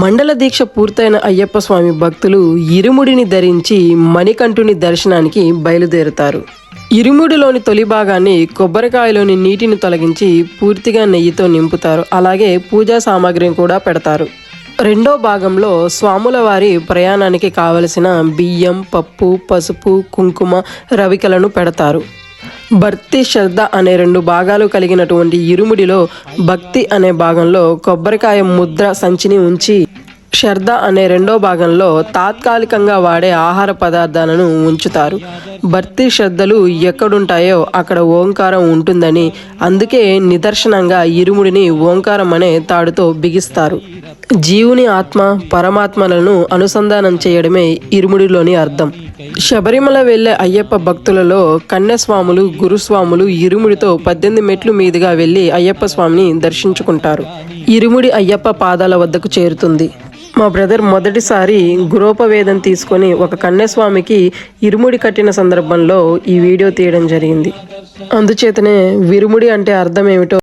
మండల దీక్ష పూర్తయిన అయ్యప్ప స్వామి భక్తులు ఇరుముడిని ధరించి మణికంఠుని దర్శనానికి బయలుదేరుతారు. ఇరుముడిలోని తొలి భాగాన్ని కొబ్బరికాయలోని నీటిని తొలగించి పూర్తిగా నెయ్యితో నింపుతారు. అలాగే పూజా సామాగ్రిని కూడా పెడతారు. రెండో భాగంలో స్వాముల వారి ప్రయాణానికి కావలసిన బియ్యం పప్పు పసుపు కుంకుమ రవికలను పెడతారు. భక్తి శ్రద్ధ అనే రెండు భాగాలు కలిగినటువంటి ఇరుముడిలో భక్తి అనే భాగంలో కొబ్బరికాయ ముద్ర సంచిని ఉంచి శ్రద్ధ అనే రెండో భాగంలో తాత్కాలికంగా వాడే ఆహార పదార్థాలను ఉంచుతారు. భర్తీ శ్రద్ధలు ఎక్కడుంటాయో అక్కడ ఓంకారం ఉంటుందని అందుకే నిదర్శనంగా ఇరుముడిని ఓంకారం అనే తాడుతో బిగిస్తారు. జీవుని ఆత్మ పరమాత్మలను అనుసంధానం చేయడమే ఇరుముడిలోని అర్థం. శబరిమల వెళ్ళే అయ్యప్ప భక్తులలో కన్యస్వాములు గురుస్వాములు ఇరుముడితో పద్దెనిమిది మెట్లు మీదుగా వెళ్ళి అయ్యప్ప స్వామిని దర్శించుకుంటారు. ఇరుముడి అయ్యప్ప పాదాల వద్దకు చేరుతుంది. మా బ్రదర్ మొదటిసారి గురోపవేదం తీసుకొని ఒక కన్యస్వామికి ఇరుముడి కట్టిన సందర్భంలో ఈ వీడియో తీయడం జరిగింది. అందుచేతనే విరుముడి అంటే అర్థం ఏమిటో